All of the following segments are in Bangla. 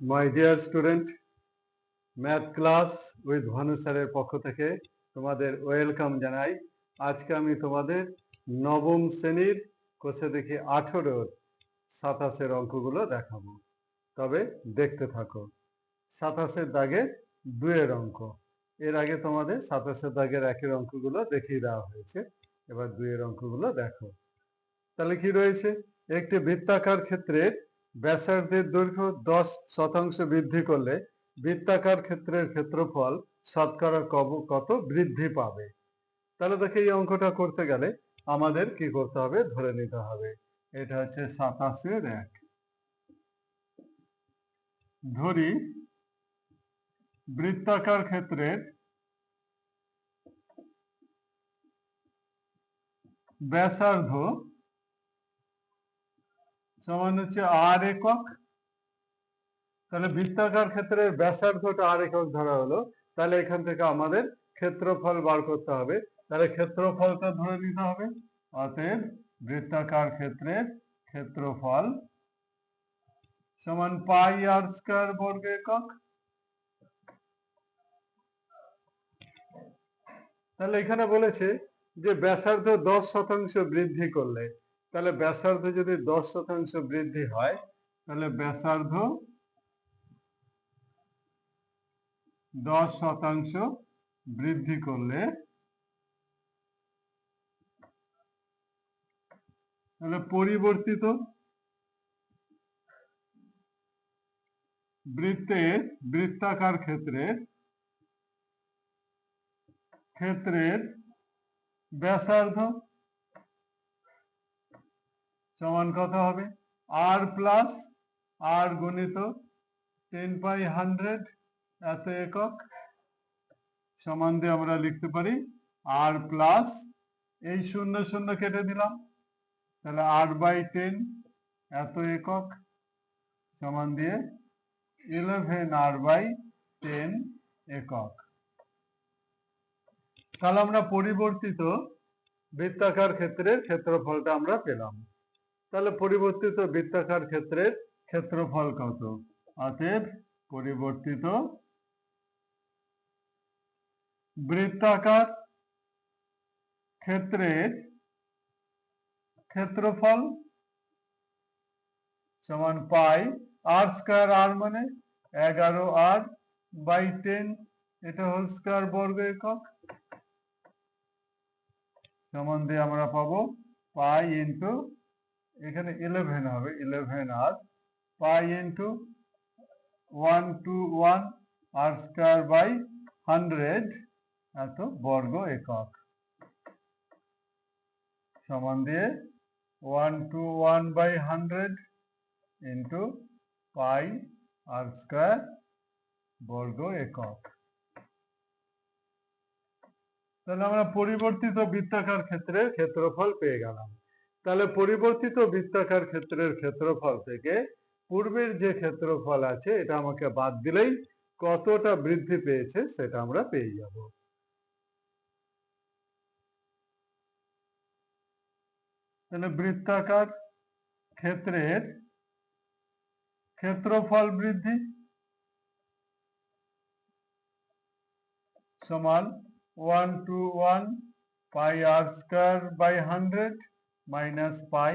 My dear student math class with Bhanu স্যারের পক্ষ থেকে তোমাদের ওয়েলকাম জানাই। আজকে আমি তোমাদের নবম শ্রেণির কোষে দেখি আঠেরোর সাতাশের অঙ্কগুলো দেখাবো। তবে দেখতে থাকো। সাতাশের দাগে দুয়ের অঙ্ক। এর আগে তোমাদের সাতাশের দাগের একের অঙ্কগুলো দেখিয়ে দেওয়া হয়েছে। এবার দুয়ের অঙ্কগুলো দেখো। তাহলে কি রয়েছে? একটি বৃত্তাকার ক্ষেত্রের ব্যাসার্ধের দৈর্ঘ্য দশ শতাংশ বৃদ্ধি করলে বৃত্তাকার ক্ষেত্রের ক্ষেত্রফল শতকরা কত বৃদ্ধি পাবে? তাহলে দেখে এই অঙ্কটা করতে গেলে আমাদের কি করতে হবে? ধরে নিতে হবে। এটা হচ্ছে সাতাশের এক। ধরি, বৃত্তাকার ক্ষেত্রের ব্যাসার্ধ সমান হচ্ছে আর একক। তাহলে বৃত্তাকার ক্ষেত্রের ব্যাসার্ধটা আর একক ধরা হলো। তাহলে এখান থেকে আমাদের ক্ষেত্রফল বার করতে হবে। তাহলে ক্ষেত্রফলটা ধরে নিতে হবে। অতএব বৃত্তাকার ক্ষেত্রের ক্ষেত্রফল সমান পাই আর স্কয়ার বর্গ একক। তাহলে এখানে বলেছে যে ব্যাসার্ধ দশ শতাংশ বৃদ্ধি করলে তাহলে ব্যাসার্ধ যদি দশ শতাংশ বৃদ্ধি হয়, তাহলে ব্যাসার্ধ দশ শতাংশ বৃদ্ধি করলে, তাহলে পরিবর্তিত বৃত্তের বৃত্তাকার ক্ষেত্রের ক্ষেত্রের ব্যাসার্ধ সমান কত হবে? আর প্লাস আর গণিত টেন বাই হান্ড্রেড এত একক। সমান দিয়ে আমরা লিখতে পারি আর প্লাস এই শূন্য শূন্য কেটে দিলাম। তাহলে আট বাই টেন এত একক। সমান দিয়ে ইলেভেন আর বাই টেন একক। তাহলে আমরা পরিবর্তিত বৃত্তাকার ক্ষেত্রের ক্ষেত্রফলটা আমরা পেলাম। তাহলে পরিবর্তিত বৃত্তাকার ক্ষেত্রের ক্ষেত্রফল কত? অতএব পরিবর্তিত বৃত্তাকার ক্ষেত্রের ক্ষেত্রফল সমান পাই আর স্কয়ার আর মানে এগারো আর বাই টেন এটা হোল স্কয়ার বর্গ একক। দিয়ে আমরা পাবো পাই ইন্টু এখানে ইলেভেন হবে eleven r pi into one two one r square by hundred এত বর্গ একক। সমান দিয়ে one two one by hundred into pi r square বর্গ একক। তাহলে আমরা পরিবর্তিত বৃত্তাকার ক্ষেত্রের ক্ষেত্রফল পেয়ে গেলাম। তাহলে পরিবর্তিত বৃত্তাকার ক্ষেত্রের ক্ষেত্রফল থেকে পূর্বের যে ক্ষেত্রফল আছে, এটা আমাকে বাদ দিলেই কতটা বৃদ্ধি পেয়েছে সেটা আমরা পেয়ে যাব। তাহলে বৃত্তাকার ক্ষেত্রের ক্ষেত্রফল বৃদ্ধি সমান one two one pi r square by hundred minus pi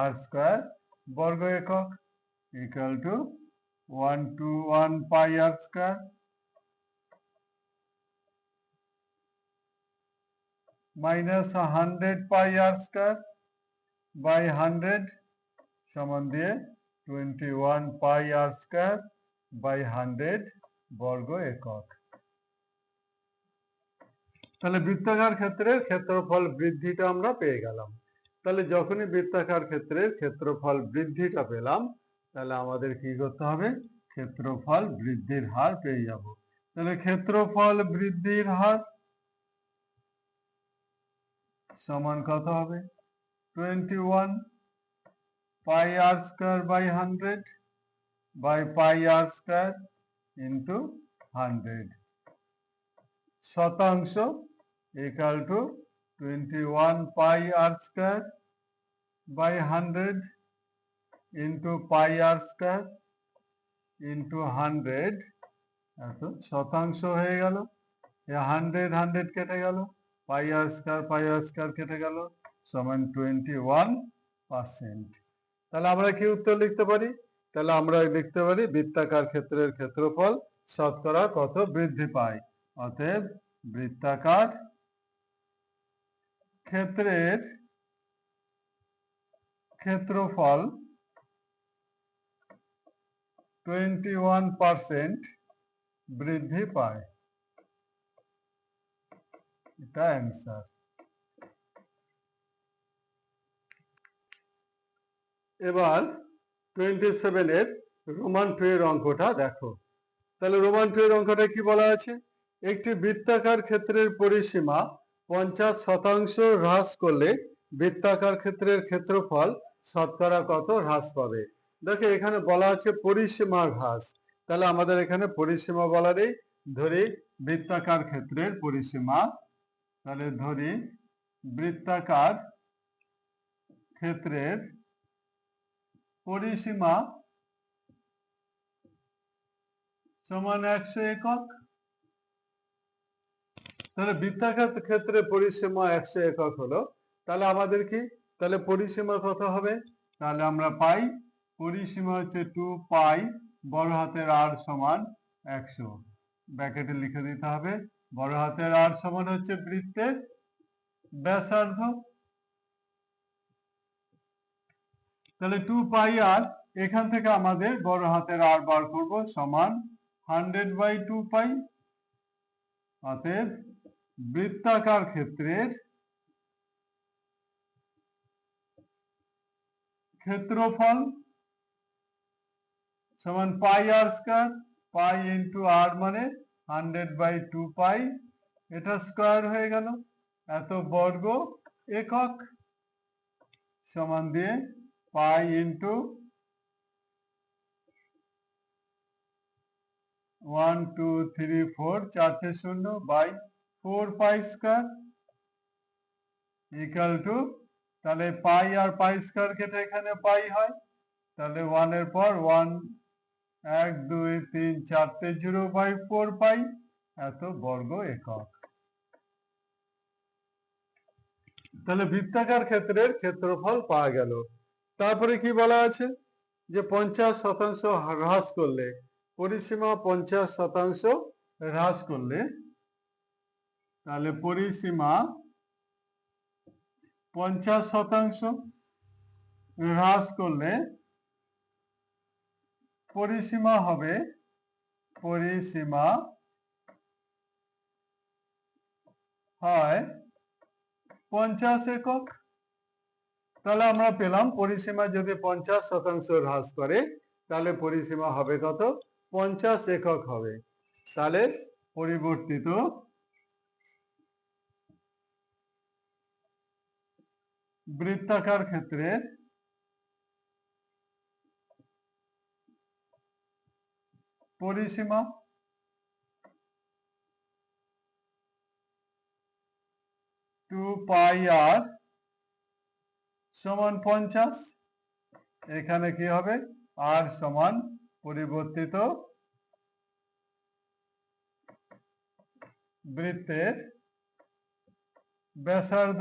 r square বর্গ একক equal to one two one pi r square minus hundred pi r square by hundred সমান দিয়ে twenty one pi r square by hundred বর্গ একক। তাহলে বৃত্তাকার ক্ষেত্রের ক্ষেত্রফল বৃদ্ধিটা আমরা পেয়ে গেলাম। তাহলে যখনই বৃত্তাকার ক্ষেত্রের ক্ষেত্রফল বৃদ্ধিটা পেলাম, তাহলে আমাদের কি করতে হবে? ক্ষেত্রফল বৃদ্ধির হার পেয়ে যাব। তাহলে ক্ষেত্রফল বৃদ্ধির হার সমান কত হবে? Twenty one pi r square by hundred by pi r square into hundred শতাংশ equal to 21 pi r square by 100 into pi r square into hundred এত শতাংশ হয়ে গেল। এ হান্ড্রেড হান্ড্রেড কেটে গেল। পাই আর স্কয়ার পাই আর স্কয়ার কেটে গেল। সমান টোয়েন্টি ওয়ান পার্সেন্ট তাহলে আমরা কি উত্তর লিখতে পারি? তাহলে আমরা লিখতে পারি বৃত্তাকার ক্ষেত্রের ক্ষেত্রফল শতকরা কত বৃদ্ধি পায়? অতএব বৃত্তাকার ক্ষেত্রের ক্ষেত্রফল টোয়েন্টি ওয়ান পার্সেন্ট বৃদ্ধি পায়। এটা অ্যান্সার এবার টোয়েন্টি সেভেনের রোমান টু অঙ্কটা দেখো। তাহলে রোমান টু অঙ্কটা কি বলা আছে? একটি বৃত্তাকার ক্ষেত্রের পরিসীমা পঞ্চাশ শতাংশ হ্রাস করলে বৃত্তাকার ক্ষেত্রের ক্ষেত্রফল শতকরা কত হ্রাস পাবে? দেখো, এখানে বলা আছে পরিসীমার হ্রাস। তাহলে আমাদের এখানে পরিসীমা বলারই ধরি বৃত্তাকার ক্ষেত্রের পরিসীমা। তাহলে ধরি বৃত্তাকার ক্ষেত্রের পরিসীমা সমান একশো একক। তাহলে বৃত্তাকার ক্ষেত্রে পরিসীমা একশো একক হলো, তাহলে আমাদের কি? তাহলে পরিসীমা কত হবে। তাহলে আমরা পাই, পরিসীমা হচ্ছে টু পাই বড় হাতের আর সমান একশো। ব্র্যাকেটে লিখে দিতে হবে, বড় হাতের আর সমান হচ্ছে বৃত্তের ব্যাসার্ধ। তাহলে টু পাই আর এখান থেকে আমাদের বড় হাতের আর বার করব, সমান হান্ড্রেড বাই টু পাই অতএব বৃত্তাকার ক্ষেত্রের ক্ষেত্রফল সমান পাই আর স্কোয়ার পাই ইন্টু আর মানে হান্ড্রেড বাই টু পাই এটা স্কোয়ার হয়ে গেল। এত বর্গ একক সমান দিয়ে pi into one, two, three, four, চারটে শূন্য by four pi square equal to. তাহলে পাই আর পাই স্কয়ার কেটে এখানে পাই হয়। তাহলে ওয়ানের পর ওয়ান এক, দুই, তিন, চারটে জিরো বাই ফোর পাই, এত বর্গ একক। তাহলে বৃত্তাকার ক্ষেত্রের ক্ষেত্রফল পাওয়া গেল। তারপরে কি বলা আছে? যে পঞ্চাশ শতাংশ হ্রাস করলে পরিসীমা পঞ্চাশ শতাংশ হ্রাস করলে, তাহলে পরিসীমা পঞ্চাশ শতাংশ হ্রাস করলে পরিসীমা হবে পরিসীমা হয় পঞ্চাশ একক। তাহলে আমরা পেলাম পরিসীমা যদি পঞ্চাশ শতাংশ হ্রাস করে, তাহলে পরিসীমা হবে কত? পঞ্চাশ একক হবে। তাহলে পরিবর্তিত বৃত্তাকার ক্ষেত্রে পরিসীমা টু পাই আর সমান পঞ্চাশ। এখানে কি হবে? আর সমান পরিবর্তিত বৃত্তের ব্যাসার্ধ।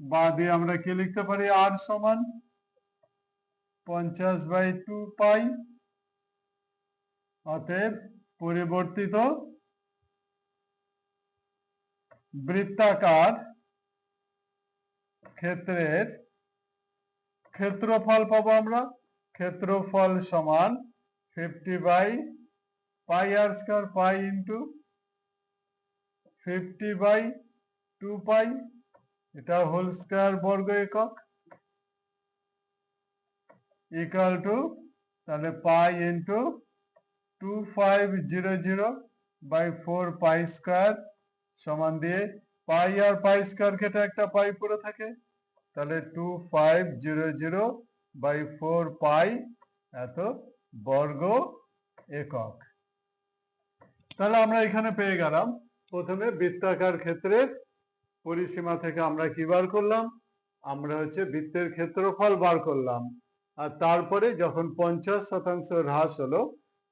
বা দিয়ে আমরা কি লিখতে পারি? আর সমান পঞ্চাশ বাই টু পাই। অতএব পরিবর্তিত বৃত্তাকার ক্ষেত্রের ক্ষেত্রফল পাবো আমরা? ক্ষেত্রফল সমান fifty by pi r square pi into fifty by two pi এটা হোল স্কয়ার বর্গ একক ইকুয়াল টু তাহলে pi into two five zero zero by four pi square সমান দিয়ে পাই আর পাই স্কয়ার কেটে একটা পাই পড়ে থাকে। তাহলে two five zero zero by four pi এত বর্গ একক। তাহলে আমরা এখানে পেয়ে গেলাম। প্রথমে বৃত্তাকার ক্ষেত্রের পরিসীমা থেকে আমরা কি বার করলাম? আমরা হচ্ছে বৃত্তের ক্ষেত্রফল বার করলাম। আর তারপরে যখন পঞ্চাশ শতাংশ হ্রাস হলো,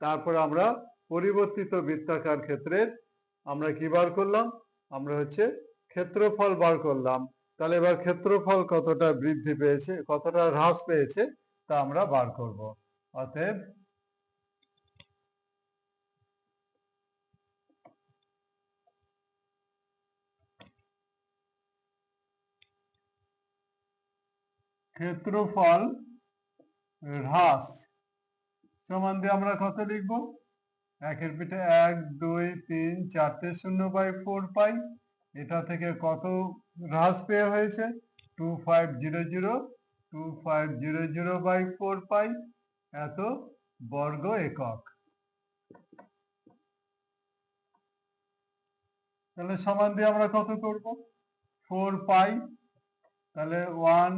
তারপর আমরা পরিবর্তিত বৃত্তাকার ক্ষেত্রের আমরা কি বার করলাম? আমরা হচ্ছে ক্ষেত্রফল বার করলাম। তাহলে এবার ক্ষেত্রফল কতটা বৃদ্ধি পেয়েছে, কতটা হ্রাস পেয়েছে, তা আমরা বার করব। অতএব ক্ষেত্রফল হ্রাস সমান দিয়ে আমরা কত লিখব? একের পিঠে এক, দুই, তিন চারটে শূন্য বাই ফোর পাই। এটা থেকে কত হ্রাস পেয়ে হয়েছে। Two five zero zero two five zero zero by four pi এত বর্গ একক। তাহলে সমান দিয়ে আমরা কত করব? ফোর পাই তাহলে ওয়ান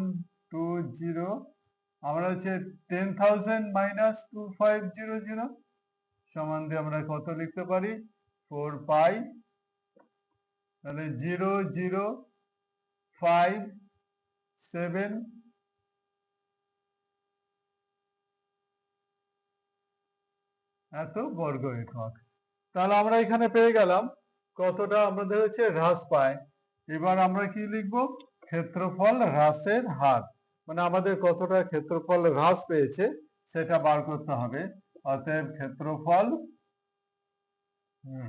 টু জিরো আমরা হচ্ছে ten thousand minus two five zero zero সমান দিয়ে আমরা কত লিখতে পারি? ফোর পাই তাহলে জিরো জিরো ফাইভ সেভেন এত বর্গ একক। তাহলে আমরা এখানে পেয়ে গেলাম কতটা আমাদের হচ্ছে হ্রাস পায়। এবার আমরা কি লিখব? ক্ষেত্রফল হ্রাসের হার। মানে আমাদের কতটা ক্ষেত্রফল হ্রাস পেয়েছে সেটা বার করতে হবে। অতএব ক্ষেত্রফল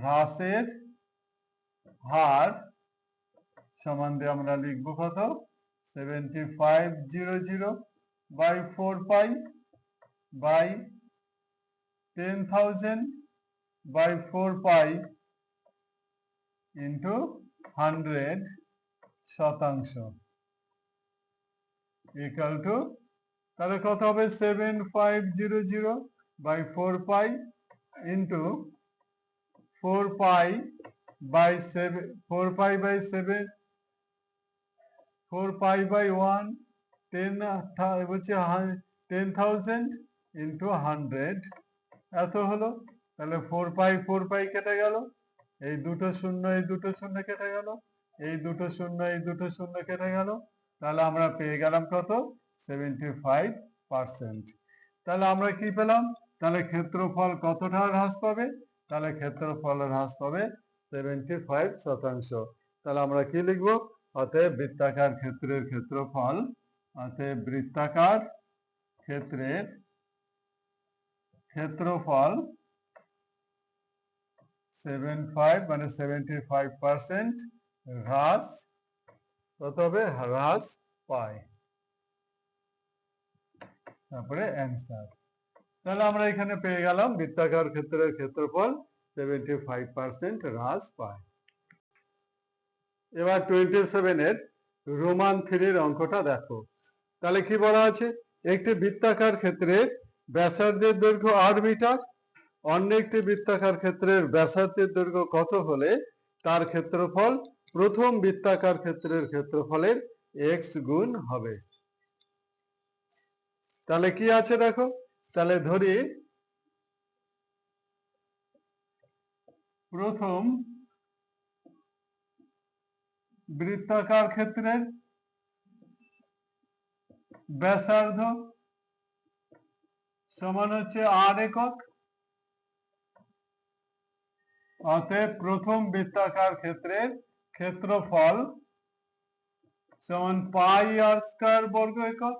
হ্রাসের হার সমান দিয়ে আমরা লিখব কত? Seventy five zero zero by four pi by ten thousand by four pi into hundred শতাংশ। ইকাল টু তাহলে কত হবে? Seven five zero zero by four pi into four pi by seven four pi by seven four pi by one ten হচ্ছে টেন থাউজেন্ড ইন্টু হান্ড্রেড এত হলো। তাহলে ফোর পাই ফোর পাই কেটে গেল। এই দুটো শূন্য, এই দুটো শূন্য কেটে গেল। এই দুটো শূন্য, এই দুটো শূন্য কেটে গেল। তাহলে আমরা পেয়ে গেলাম কত? সেভেন্টি ফাইভ পার্সেন্ট তাহলে আমরা কি পেলাম? তাহলে ক্ষেত্রফল কতটা হ্রাস পাবে? তাহলে ক্ষেত্রফল হ্রাস পাবে সেভেন্টি ফাইভ শতাংশ। তাহলে আমরা কি লিখব? অতএব বৃত্তাকার ক্ষেত্রের ক্ষেত্রফল, অতএব বৃত্তাকার ক্ষেত্রের ক্ষেত্রফল সেভেন ফাইভ মানে সেভেন্টি ফাইভ পার্সেন্ট হ্রাস কত হ্রাস পায়। তারপরে অ্যান্সার তাহলে আমরা এখানে পেয়ে গেলাম বৃত্তাকার ক্ষেত্রের ক্ষেত্রফল সেভেন্টি ফাইভ পার্সেন্ট হ্রাস পায়। এবার টোয়েন্টি সেভেনের রোমান থ্রির অঙ্কটা দেখো। তাহলে কি বলা আছে? একটি বৃত্তাকার ক্ষেত্রের ব্যাসার্ধের দৈর্ঘ্য আট মিটার, অন্য একটি বৃত্তাকার ক্ষেত্রের ব্যাসার্ধের দৈর্ঘ্য কত হলে? তার ক্ষেত্রফল প্রথম বৃত্তাকার ক্ষেত্রের ক্ষেত্রফলের এক্স গুণ হবে। তাহলে কি আছে দেখো? তাহলে ধরি প্রথম বৃত্তাকার ক্ষেত্রের ব্যাসার্ধ সমান হচ্ছে আর একক। অতএব প্রথম বৃত্তাকার ক্ষেত্রের ক্ষেত্রফল সমান পাই আর স্কয়ার বর্গ একক।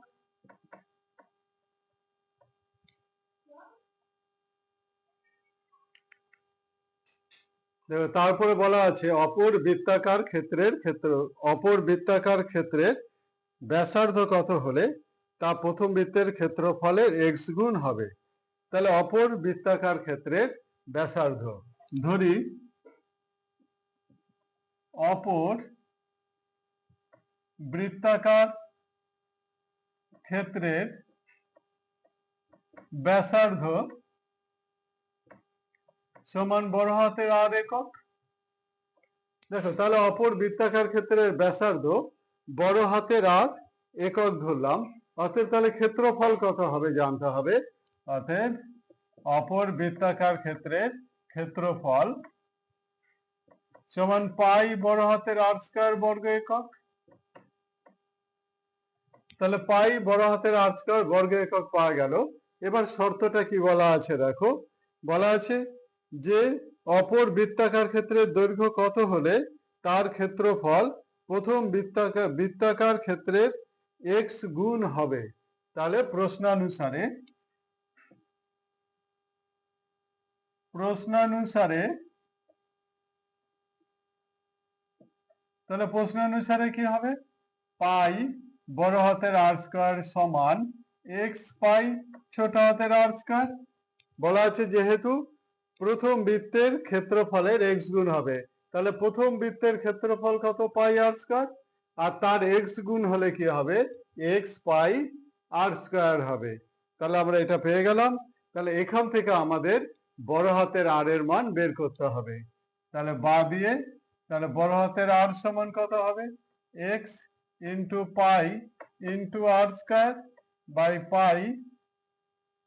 তারপরে বলা আছে, অপর বৃত্তাকার ক্ষেত্রের ক্ষেত্র, অপর বৃত্তাকার ক্ষেত্রের ব্যাসার্ধ কত হলে? তা প্রথম বৃত্তের ক্ষেত্রফলের এক্স গুণ হবে। তাহলে অপর বৃত্তাকার ক্ষেত্রের ব্যাসার্ধ, ধরি, অপর বৃত্তাকার ক্ষেত্রের ব্যাসার্ধ সমান বড় হাতের আর একক? দেখো, তাহলে অপর বৃত্তাকার ক্ষেত্রের ব্যাসার্ধ বড় হাতের আর একক ধরলাম। অতএব তাহলে ক্ষেত্রফল কত হবে জানতে হবে। অতএব অপর বৃত্তাকার ক্ষেত্রের ক্ষেত্রফল সমান পাই বড় হাতের আর স্কয়ার বর্গ একক। তাহলে পাই বড় হাতের আর স্কয়ার বর্গ একক পাওয়া গেল। এবার শর্তটা কি বলা আছে? দেখো, বলা আছে যে অপর বৃত্তাকার ক্ষেত্রের দৈর্ঘ্য কত হলে তার ক্ষেত্রফল প্রথম বৃত্তাকার বৃত্তাকার ক্ষেত্রের এক্স গুণ হবে? তাহলে প্রশ্নানুসারে প্রশ্নানুসারে, তাহলে প্রশ্নানুসারে কি হবে? পাই বড় হাতের আর স্কয়ার সমান এক্স পাই ছোট হাতের আর স্কয়ার বলা আছে যেহেতু প্রথম বৃত্তের ক্ষেত্রফলের এক্স গুণ হবে। তাহলে প্রথম বৃত্তের ক্ষেত্রফল কত পাই আর স্কোয়ার আর তার এক্স গুণ হলে কি হবে? এক্স পাই আর স্কোয়ার হবে। তাহলে আমরা এটা পেয়ে গেলাম। তাহলে এখান থেকে আমাদের বড় হাতের আর এর মান বের করতে হবে। তাহলে বা দিয়ে, তাহলে বড় হাতের আর সমান কত হবে? X into pi into r square by pi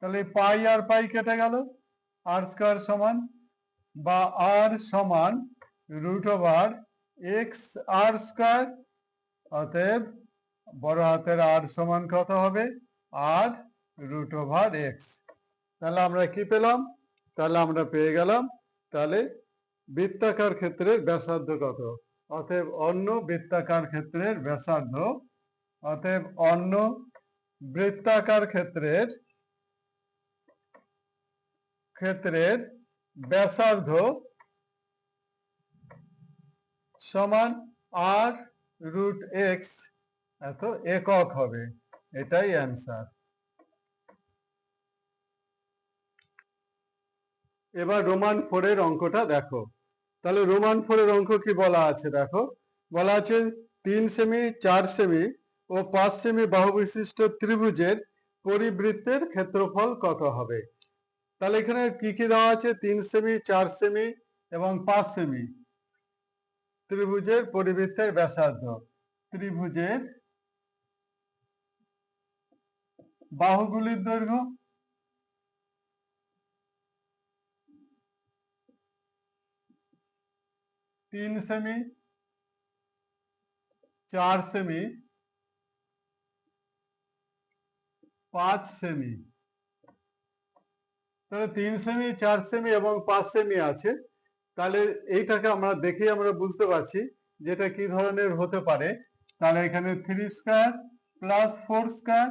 তাহলে পাই আর পাই কেটে গেল। আর স্কয়ার সমান বা আর সমান root over x r square অতএব বড় হাতের আর সমান কত হবে? আর রুট ওভার এক্স তাহলে আমরা কি পেলাম? তাহলে আমরা পেয়ে গেলাম, তাহলে বৃত্তাকার ক্ষেত্রের ব্যাসার্ধ কত? অতএব অন্য বৃত্তাকার ক্ষেত্রের ব্যাসার্ধ, অতএব অন্য বৃত্তাকার ক্ষেত্রের ক্ষেত্রের ব্যাসার্ধ সমান আর রুট এক্স এত একক হবে। এটাই অ্যান্সার এবার রোমান ফোরের অঙ্কটা দেখো। তাহলে রোমান ফোরের অঙ্ক কি বলা আছে দেখো? বলা আছে তিন সেমি চার সেমি ও পাঁচ সেমি বাহু বিশিষ্ট ত্রিভুজের পরিবৃত্তের ক্ষেত্রফল কত হবে? তাহলে এখানে কি কি দেওয়া আছে? তিন সেমি চার সেমি এবং পাঁচ সেমি ত্রিভুজের পরিবৃত্তের ব্যাসার্ধ। ত্রিভুজের বাহুগুলির দৈর্ঘ্য তিন সেমি চার সেমি পাঁচ সেমি তাহলে তিন সেমি চার সেমি এবং পাঁচ সেমি আছে। তাহলে এইটাকে আমরা দেখেই আমরা বুঝতে পারছি যেটা কি ধরনের হতে পারে। তাহলে এখানে three square plus four square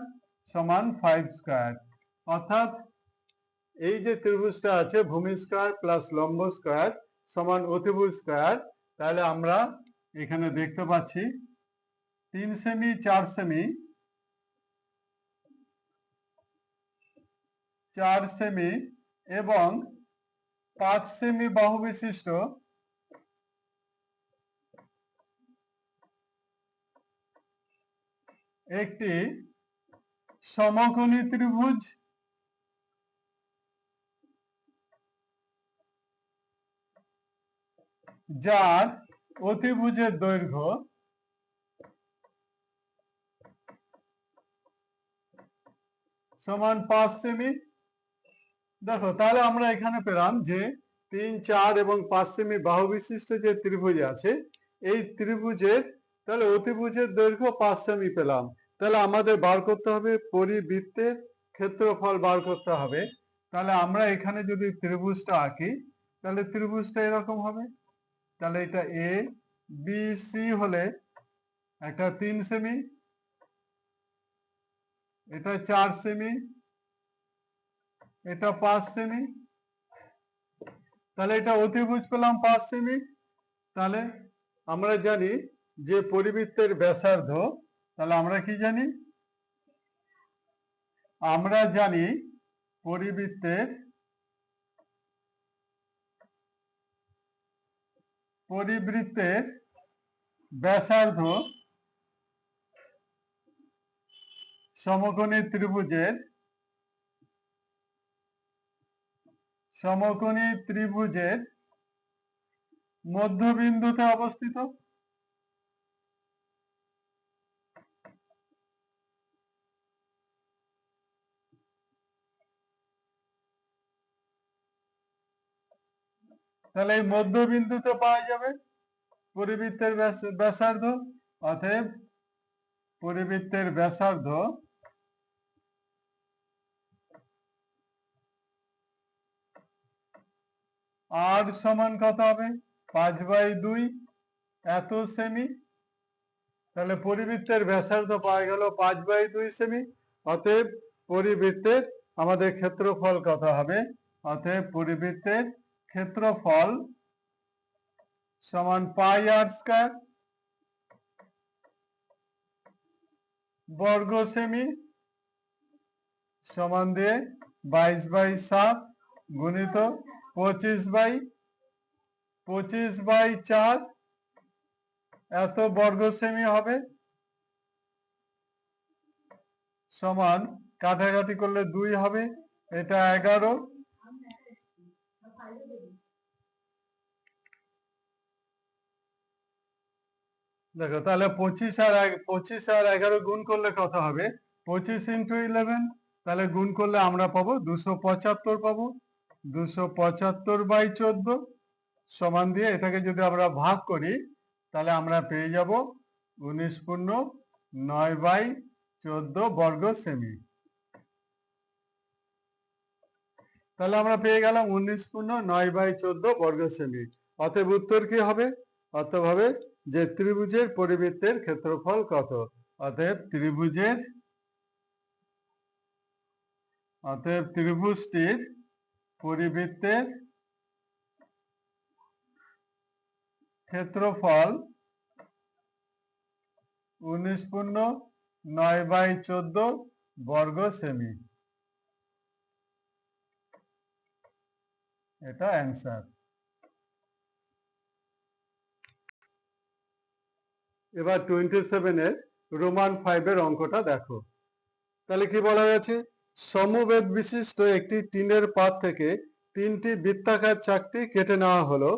সমান ফাইভ স্কোয়ার অর্থাৎ এই যে ত্রিভুজটা আছে, ভূমি স্কোয়ার প্লাস লম্ব স্কোয়ার সমান অতিভুজ স্কোয়ার তাহলে আমরা এখানে দেখতে পাচ্ছি তিন সেমি চার সেমি চার সেমি এবং পাঁচ সেমি বাহু বিশিষ্ট একটি সমকোণী ত্রিভুজ যার অতিভুজের দৈর্ঘ্য সমান পাঁচ সেমি দেখো, তাহলে আমরা এখানে পেলাম যে তিন, চার এবং পাঁচ সেমি বাহু বিশিষ্ট যে ত্রিভুজ আছে, এই ত্রিভুজের, তাহলে অতিভুজের দৈর্ঘ্য পাঁচ সেমি পেলাম। তাহলে আমাদের বার করতে হবে পরিবৃত্তের ক্ষেত্রফল বার করতে হবে। তাহলে আমরা এখানে যদি ত্রিভুজটা আঁকি, তাহলে ত্রিভুজটা এরকম হবে। তাহলে এটা এ বি সি হলে একটা তিন সেমি, এটা চার সেমি এটা পাঁচ সেমি তাহলে এটা অতিভুজ পেলাম পাঁচ সেমি তাহলে আমরা জানি যে পরিবৃত্তের ব্যাসার্ধ, তাহলে আমরা কি জানি? আমরা জানি পরিবৃত্তের পরিবৃত্তের ব্যাসার্ধ সমকোণী ত্রিভুজের সমকোণী ত্রিভুজের মধ্যবিন্দুতে অবস্থিত। তাহলে এই মধ্যবিন্দুতে পাওয়া যাবে পরিবৃত্তের ব্যাস- ব্যাসার্ধ, অতএব পরিবৃত্তের ব্যাসার্ধ আর সমান কত হবে? পাঁচ বাই দুই, এত সেমি তাহলে পরিবৃত্তের ব্যাসার্ধ পাওয়া গেল পাঁচ বাই দুই সেমি অতএব পরিবৃত্তের আমাদের ক্ষেত্রফল কত হবে? অতএব পরিবৃত্তের ক্ষেত্রফল সমান পাই আর স্কয়ার বর্গ সেমি সমান দিয়ে বাইশ বাই সাত গুণিত পঁচিশ বাই পঁচিশ বাই চার, এত বর্গ সেমি হবে। সমান কাটাকাটি করলে দুই হবে, এটা এগারো। দেখো, তাহলে পঁচিশ আর পঁচিশ আর এগারো গুণ করলে কত হবে? পঁচিশ ইন্টু ইলেভেন তাহলে গুণ করলে আমরা পাবো দুশো পঁচাত্তর পাবো। দুশো পঁচাত্তর বাই চোদ্দ সমান দিয়ে এটাকে যদি আমরা ভাগ করি, তাহলে আমরা পেয়ে যাব উনিশ পূর্ণ নয় বাই চোদ্দ বর্গ সেমি। তাহলে আমরা পেয়ে গেলাম উনিশ পূর্ণ নয় বাই চোদ্দ বর্গ সেমি। অতএব উত্তর কি হবে? অতএব হবে যে ত্রিভুজের পরিবৃত্তের ক্ষেত্রফল কত? অতএব ত্রিভুজের, অতএব ত্রিভুজটির পরিবৃত্তের ক্ষেত্রফল উনিশ পূর্ণ নয় বাই চোদ্দ বর্গ সেমি। এটা অ্যান্সার। এবার টোয়েন্টি সেভেনের রোমান ফাইভের অঙ্কটা দেখো। তাহলে কি বলা গেছে সমবেদ বিশিষ্ট একটি টিনের পাত থেকে তিনটি বৃত্তাকার চাকতি কেটে নেওয়া হলো।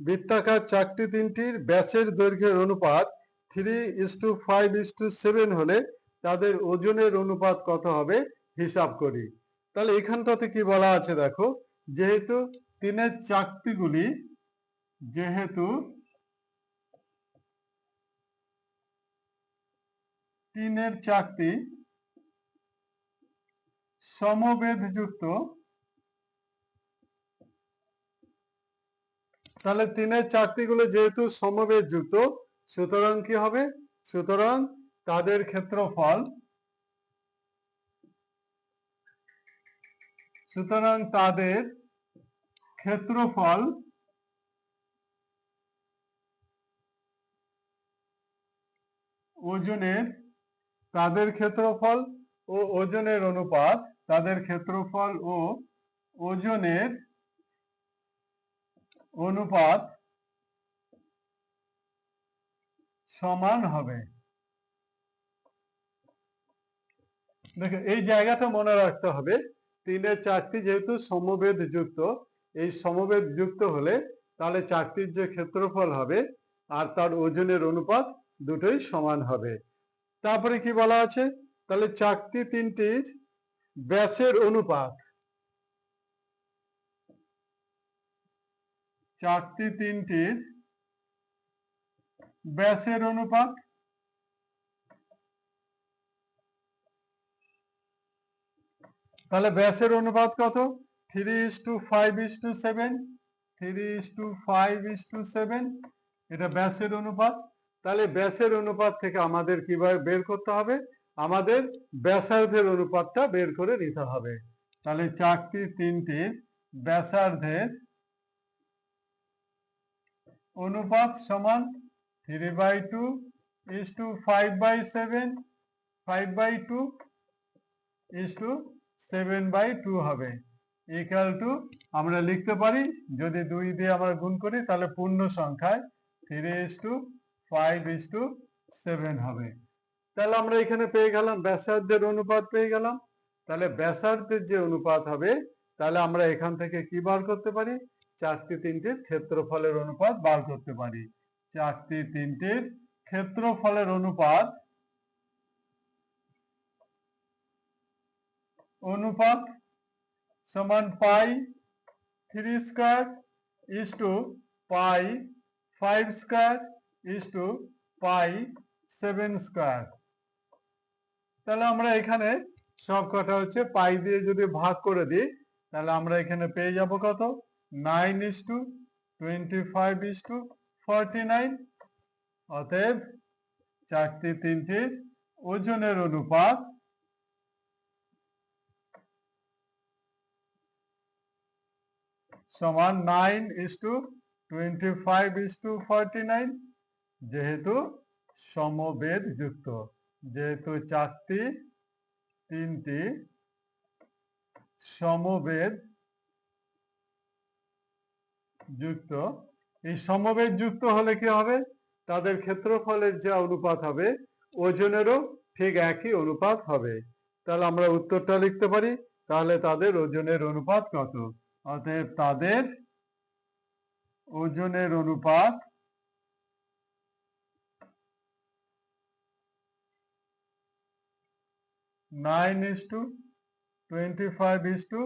বৃত্তাকার চাকতি তিনটির ব্যাসের দৈর্ঘ্যের অনুপাত three is to five is to seven হলে তাদের ওজনের অনুপাত কত হবে হিসাব করি। তাহলে এখানটাতে কি বলা আছে দেখো, যেহেতু তিনের চাকতিগুলি, যেহেতু টিনের চাকতি সমবেদ যুক্ত তাহলে তিনের চাকতিগুলো যেহেতু সমবেদ যুক্ত সুতরাং কি হবে? সুতরাং তাদের ক্ষেত্রফল সুতরাং তাদের ক্ষেত্রফল ওজনের, তাদের ক্ষেত্রফল ও ওজনের অনুপাত তাদের ক্ষেত্রফল ও ওজনের অনুপাত সমান হবে। দেখো, এই জায়গাটা মনে রাখতে হবে, তিনের চারটি যেহেতু সমবেদ যুক্ত এই সমবেদ যুক্ত হলে তাহলে চারটির যে ক্ষেত্রফল হবে আর তার ওজনের অনুপাত দুটোই সমান হবে। তারপরে কি বলা আছে? তাহলে চাকতি তিনটির ব্যাসের অনুপাত। চারটি তিনটির ব্যাসের অনুপাত। তাহলে ব্যাসের অনুপাত কত? Three is to five is to seven three is to five is to seven এটা ব্যাসের অনুপাত। তাহলে ব্যাসের অনুপাত থেকে আমাদের কীভাবে বের করতে হবে? আমাদের ব্যাসার্ধের অনুপাতটা বের করে নিতে হবে। তাহলে চারটি তিনটির ব্যাসার্ধের অনুপাত সমান three by two is to five by seven five by two is to seven by two হবে। ইকাল টু আমরা লিখতে পারি, যদি দুই দিয়ে আমরা গুণ করি, তাহলে পূর্ণ সংখ্যায় three is to five is to seven হবে। তাহলে আমরা এখানে পেয়ে গেলাম, ব্যাসার্ধের অনুপাত পেয়ে গেলাম। তাহলে ব্যাসার্ধের যে অনুপাত হবে, তাহলে আমরা এখান থেকে কি বার করতে পারি? চারটি তিনটির ক্ষেত্রফলের অনুপাত বার করতে পারি। চারটি তিনটির ক্ষেত্রফলের অনুপাত অনুপাত সমান pi three square is to pi five square is to pi seven square. তাহলে আমরা এখানে সব কটা হচ্ছে পাই দিয়ে যদি ভাগ করে দিই, তাহলে আমরা এখানে পেয়ে যাব কত? Nine is to twenty five is to forty nine অতএব চারটি তিনটির ওজনের অনুপাত সমান nine is to twenty five is to forty nine যেহেতু সমবেদ যুক্ত যেহেতু চারটি, তিনটি সমবেদ যুক্ত। এই সমবেদ যুক্ত হলে কি হবে? তাদের ক্ষেত্রফলের যে অনুপাত হবে, ওজনেরও ঠিক একই অনুপাত হবে। তাহলে আমরা উত্তরটা লিখতে পারি, তাহলে তাদের ওজনের অনুপাত কত? অতএব তাদের ওজনের অনুপাত nine is to twenty five is to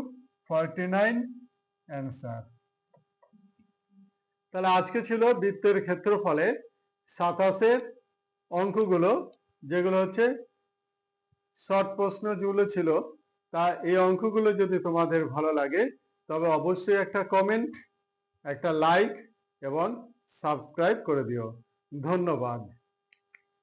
forty nine answer তাহলে আজকে ছিল বৃত্তের ক্ষেত্রফলে সাতাশের অঙ্কগুলো, যেগুলো হচ্ছে শর্ট প্রশ্ন যেগুলো ছিল, তা এই অঙ্কগুলো যদি তোমাদের ভালো লাগে, তবে অবশ্যই একটা কমেন্ট একটা লাইক এবং সাবস্ক্রাইব করে দিও। ধন্যবাদ।